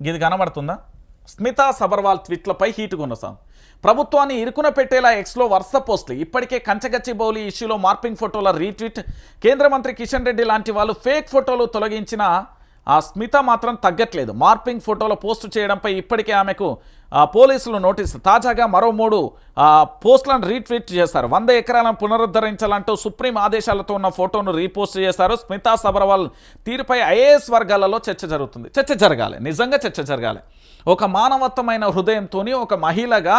ఇది కనబడుతుందా? స్మితా సబర్వాల్ ట్వీట్లపై హీట్ కొనసాం ప్రభుత్వాన్ని ఇరుకున పెట్టేలా ఎక్స్లో వరుస పోస్టులు. ఇప్పటికే కంచగచ్చి బౌలి ఇష్యూలో మార్పింగ్ ఫోటోల రీట్వీట్. కేంద్ర మంత్రి కిషన్ రెడ్డి లాంటి వాళ్ళు ఫేక్ ఫోటోలు తొలగించిన ఆ స్మిత మాత్రం తగ్గట్లేదు. మార్పింగ్ ఫోటోలు పోస్ట్ చేయడంపై ఇప్పటికే ఆమెకు పోలీసులు నోటీసు. తాజాగా మరో మూడు పోస్టులను రీట్వీట్ చేశారు. వంద ఎకరాలను పునరుద్ధరించాలంటూ సుప్రీం ఆదేశాలతో ఉన్న ఫోటోను రీపోస్ట్ చేశారు స్మితా సబర్వాల్. తీరుపై ఐఏఎస్ వర్గాలలో చర్చ జరుగుతుంది. చర్చ జరగాలి. నిజంగా చర్చ జరగాలి. ఒక మానవత్వమైన హృదయంతో ఒక మహిళగా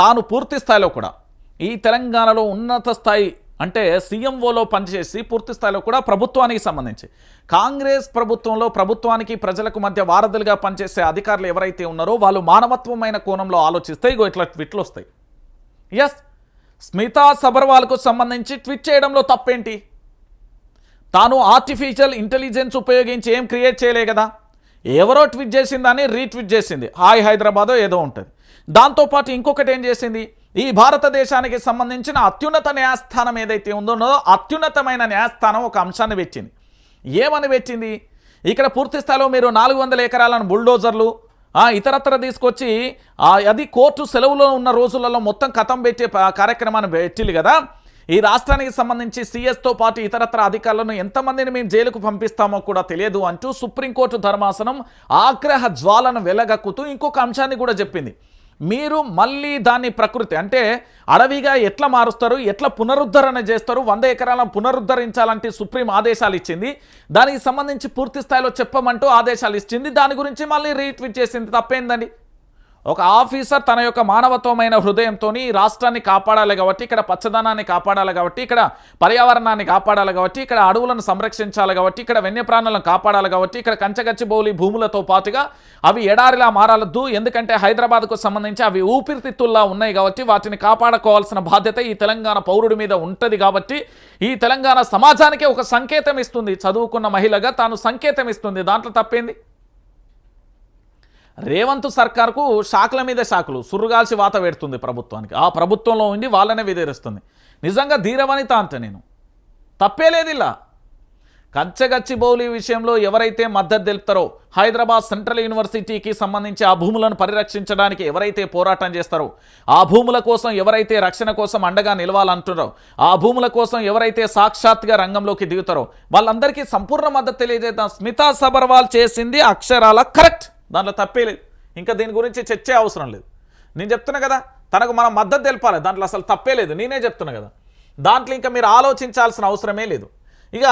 తాను పూర్తి స్థాయిలో కూడా ఈ తెలంగాణలో ఉన్నత స్థాయి అంటే సీఎంఓలో పనిచేసి పూర్తి స్థాయిలో కూడా ప్రభుత్వానికి సంబంధించి. కాంగ్రెస్ ప్రభుత్వంలో ప్రభుత్వానికి ప్రజలకు మధ్య వారధులుగా పనిచేసే అధికారులు ఎవరైతే ఉన్నారో వాళ్ళు మానవత్వమైన కోణంలో ఆలోచిస్తే ఇగో ఇట్లా ట్విట్లు వస్తాయి. ఎస్ స్మితా సబర్వాల్కు సంబంధించి ట్వీట్ చేయడంలో తప్పేంటి? తాను ఆర్టిఫిషియల్ ఇంటెలిజెన్స్ ఉపయోగించి ఏం క్రియేట్ చేయలే కదా? ఎవరో ట్వీట్ చేసిందని రీట్వీట్ చేసింది. హాయ్ హైదరాబాదో ఏదో ఉంటుంది. దాంతోపాటు ఇంకొకటి ఏం చేసింది? ఈ భారతదేశానికి సంబంధించిన అత్యున్నత న్యాయస్థానం ఏదైతే ఉందో అత్యున్నతమైన న్యాయస్థానం ఒక అంశాన్ని వెచ్చింది. ఏమని వెచ్చింది? ఇక్కడ పూర్తి స్థాయిలో మీరు నాలుగు వందల ఎకరాలను బుల్డోజర్లు ఇతరత్ర తీసుకొచ్చి అది కోర్టు సెలవులో ఉన్న రోజులలో మొత్తం కథం పెట్టే కార్యక్రమాన్ని పెట్టిల్లు కదా. ఈ రాష్ట్రానికి సంబంధించి సీఎస్తో పాటు ఇతరత్ర అధికారులను ఎంతమందిని మేము జైలుకు పంపిస్తామో కూడా తెలియదు అంటూ సుప్రీంకోర్టు ధర్మాసనం ఆగ్రహ జ్వాలను వెలగక్కుతూ ఇంకొక అంశాన్ని కూడా చెప్పింది. మీరు మళ్ళీ దాన్ని ప్రకృతి అంటే అడవిగా ఎట్లా మారుస్తారు ఎట్లా పునరుద్ధరణ చేస్తారు వంద ఎకరాలను పునరుద్ధరించాలంటే సుప్రీం ఆదేశాలు ఇచ్చింది. దానికి సంబంధించి పూర్తి స్థాయిలో చెప్పమంటూ ఆదేశాలు ఇచ్చింది. దాని గురించి మళ్ళీ రీట్వీట్ చేసింది. తప్పేందండి? ఒక ఆఫీసర్ తన యొక్క మానవత్వమైన హృదయంతో రాష్ట్రాన్ని కాపాడాలి కాబట్టి ఇక్కడ పచ్చదనాన్ని కాపాడాలి కాబట్టి ఇక్కడ పర్యావరణాన్ని కాపాడాలి కాబట్టి ఇక్కడ అడవులను సంరక్షించాలి కాబట్టి ఇక్కడ వన్యప్రాణులను కాపాడాలి కాబట్టి ఇక్కడ కంచగచ్చిబౌలి భూములతో పాటుగా అవి ఎడారిలా మారాలద్దు. ఎందుకంటే హైదరాబాద్కు సంబంధించి అవి ఊపిరితిత్తుల్లా ఉన్నాయి కాబట్టి వాటిని కాపాడుకోవాల్సిన బాధ్యత ఈ తెలంగాణ పౌరుడి మీద ఉంటుంది కాబట్టి ఈ తెలంగాణ సమాజానికే ఒక సంకేతం ఇస్తుంది. చదువుకున్న మహిళగా తాను సంకేతం ఇస్తుంది. దాంట్లో తప్పేంది? రేవంత్ సర్కార్కు షాకుల మీద షాకులు. సుర్రుగాల్సి వాత పెడుతుంది ప్రభుత్వానికి. ఆ ప్రభుత్వంలో ఉండి వాళ్ళనే విధేరిస్తుంది నిజంగా ధీరవనిత అంత నేను. తప్పేలేదు ఇలా. కంచగచ్చిబౌలి విషయంలో ఎవరైతే మద్దతు తెలుపుతారో హైదరాబాద్ సెంట్రల్ యూనివర్సిటీకి సంబంధించి ఆ భూములను పరిరక్షించడానికి ఎవరైతే పోరాటం చేస్తారో ఆ భూముల కోసం ఎవరైతే రక్షణ కోసం అండగా నిలవాలంటున్నారో ఆ భూముల కోసం ఎవరైతే సాక్షాత్గా రంగంలోకి దిగుతారో వాళ్ళందరికీ సంపూర్ణ మద్దతు తెలియజేద్దాం. స్మితా సబర్వాల్ చేసింది అక్షరాల కరెక్ట్. దాంట్లో తప్పే లేదు. ఇంకా దీని గురించి చర్చే అవసరం లేదు. నేను చెప్తున్నా కదా తనకు మనం మద్దతు తెలపాలి. దాంట్లో అసలు తప్పే లేదు. నేనే చెప్తున్నా కదా. దాంట్లో ఇంకా మీరు ఆలోచించాల్సిన అవసరమే లేదు. ఇక